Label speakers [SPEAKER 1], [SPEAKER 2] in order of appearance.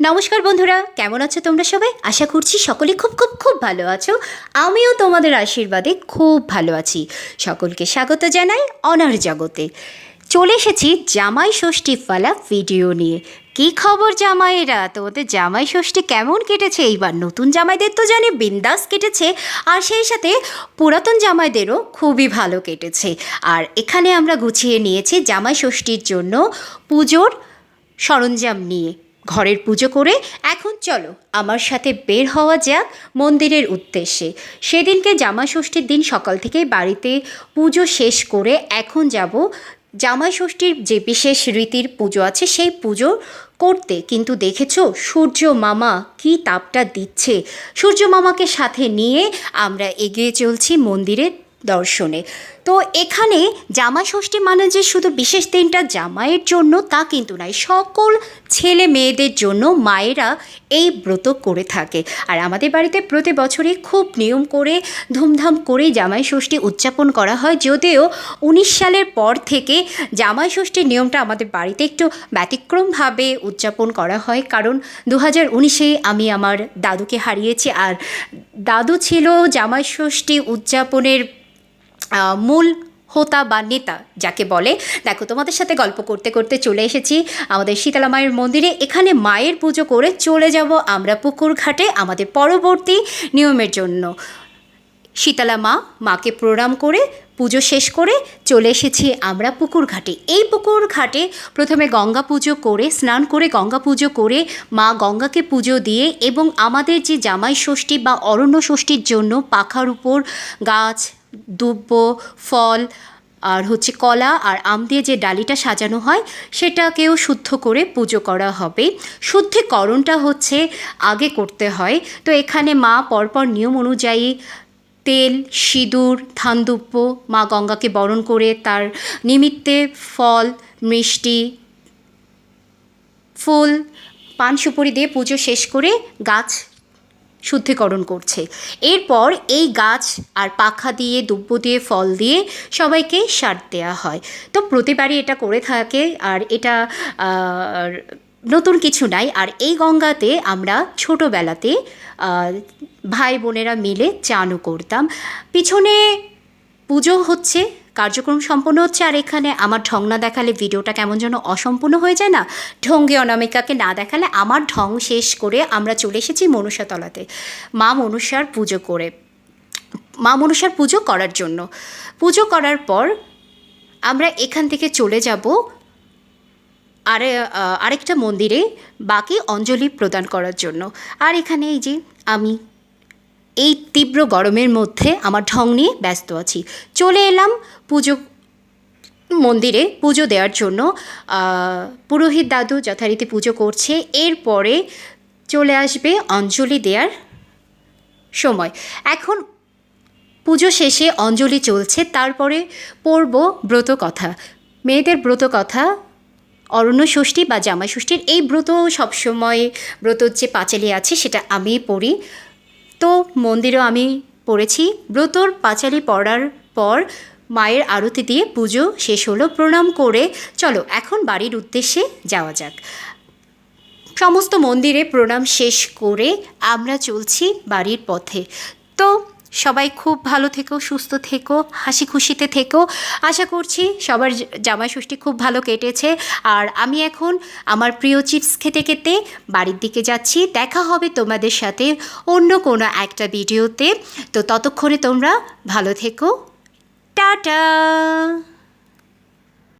[SPEAKER 1] নমস্কার বন্ধুরা, কেমন আছো তোমরা সবাই? আশা করছি সকলে খুব খুব খুব ভালো আছো। আমিও তোমাদের আশীর্বাদে খুব ভালো আছি। সকলকে স্বাগত জানাই অনার জগতে। চলে এসেছি জামাই ষষ্ঠী ফালা ভিডিও নিয়ে। কি খবর জামাইয়েরা? তোমাদের জামাই ষষ্ঠী কেমন কেটেছে? এইবার নতুন জামাইদের তো জানি বিন্দাস কেটেছে, আর সেই সাথে পুরাতন জামাইদেরও খুবই ভালো কেটেছে। আর এখানে আমরা গুছিয়ে নিয়েছি জামাই ষষ্ঠীর জন্য পুজোর সরঞ্জাম নিয়ে। ঘরের পুজো করে এখন চলো আমার সাথে বের হওয়া যাক মন্দিরের উদ্দেশ্যে। সেদিনকে জামাই ষষ্ঠীর দিন সকাল থেকেই বাড়িতে পুজো শেষ করে এখন যাব। জামাই ষষ্ঠীর যে বিশেষ রীতির পুজো আছে সেই পুজো করতে। কিন্তু দেখেছ, সূর্য মামা কি তাপটা দিচ্ছে? সূর্য মামাকে সাথে নিয়ে আমরা এগিয়ে চলছি মন্দিরের দর্শনে। তো এখানে জামাই ষষ্ঠী মানে যে শুধু বিশেষ দিনটা জামাইয়ের জন্য তা কিন্তু নয়, সকল ছেলে মেয়েদের জন্য মায়েরা এই ব্রত করে থাকে। আর আমাদের বাড়িতে প্রতি বছরই খুব নিয়ম করে, ধুমধাম করে জামাই ষষ্ঠী উদযাপন করা হয়। যদিও উনিশ সালের পর থেকে জামাই ষষ্ঠীর নিয়মটা আমাদের বাড়িতে একটু ব্যতিক্রমভাবে উদযাপন করা হয়। কারণ দু হাজার উনিশে আমি আমার দাদুকে হারিয়েছি। আর দাদু ছিল জামাই ষষ্ঠী উদযাপনের মূল হোতা বা নেতা যাকে বলে। দেখো, তোমাদের সাথে গল্প করতে করতে চলে এসেছি আমাদের শীতলা মায়ের মন্দিরে। এখানে মায়ের পুজো করে চলে যাব আমরা পুকুর ঘাটে আমাদের পরবর্তী নিয়মের জন্য। শীতলা মা মাকে প্রণাম করে, পুজো শেষ করে চলে এসেছি আমরা পুকুর ঘাটে। এই পুকুর ঘাটে প্রথমে গঙ্গা পুজো করে, স্নান করে, গঙ্গা পুজো করে মা গঙ্গাকে পুজো দিয়ে এবং আমাদের যে জামাই ষষ্ঠী বা অরণ্য ষষ্ঠীর জন্য পাখার উপর গাছ দুব্ব ফল আর হচ্ছে কলা আর আম দিয়ে যে ডালিটা সাজানো হয়, সেটাকেও শুদ্ধ করে পুজো করা হবে। শুদ্ধিকরণটা হচ্ছে আগে করতে হয়। তো এখানে মা পরপর নিয়ম অনুযায়ী তেল, সিঁদুর ধানদুব্য মা গঙ্গাকে বরণ করে তার নিমিত্তে ফল, মিষ্টি, ফুল, পান সুপুরি দিয়ে পুজো শেষ করে গাছ শুদ্ধিকরণ করছে। এরপর এই গাছ আর পাখা দিয়ে দুব্য দিয়ে, ফল দিয়ে সবাইকে সার দেওয়া হয়। তো প্রতিবারই এটা করে থাকে আর এটা নতুন কিছু নাই। আর এই গঙ্গাতে আমরা ছোটোবেলাতে ভাই বোনেরা মিলে চানও করতাম। পিছনে পুজো হচ্ছে কার্যক্রম সম্পন্ন হচ্ছে, আর এখানে আমার ঢং না দেখালে ভিডিওটা কেমন যেন অসম্পূর্ণ হয়ে যায় না। ঢঙ্গে অনামিকাকে না দেখালে আমার ঢং শেষ করে আমরা চলে এসেছি মনুষাতলাতে, মা মনুষার পুজো করে। মা মনুষার পুজো করার জন্য। পুজো করার পর আমরা এখান থেকে চলে যাব আরে আরেকটা মন্দিরে বাকি অঞ্জলি প্রদান করার জন্য। আর এখানে এই যে আমি এই তীব্র গরমের মধ্যে আমার ঢং নিয়ে ব্যস্ত আছি। চলে এলাম পুজো, মন্দিরে পুজো দেওয়ার জন্য পুরোহিত দাদু যথারীতি পুজো করছে। এরপরে চলে আসবে অঞ্জলি দেওয়ার সময়। এখন পুজো শেষে অঞ্জলি চলছে, তারপরে পড়ব ব্রত কথা। মেয়েদের ব্রত কথা, অরণ্য ষষ্ঠী বা জামাই ষষ্ঠীর এই ব্রত সবসময় ব্রতর যে পাঁচালি আছে সেটা আমি পড়ি। তো মন্দিরেও আমি পড়েছি। ব্রতর পাঁচালি পড়ার পর মায়ের আরতি দিয়ে পুজো শেষ হলো। প্রণাম করে চলো এখন বাড়ির উদ্দেশ্যে যাওয়া যাক। সমস্ত মন্দিরে প্রণাম শেষ করে আমরা চলছি বাড়ির পথে। তো সবাই খুব ভালো থেকো, সুস্থ থেকো হাসি খুশিতে থেকো। আশা করছি সবার জামাই ষষ্ঠী খুব ভালো কেটেছে। আর আমি এখন আমার প্রিয় চিপস খেতে খেতে বাড়ির দিকে যাচ্ছি। দেখা হবে তোমাদের সাথে অন্য কোনো একটা ভিডিওতে। তো ততক্ষণে তোমরা ভালো থেকো। Ta-ta!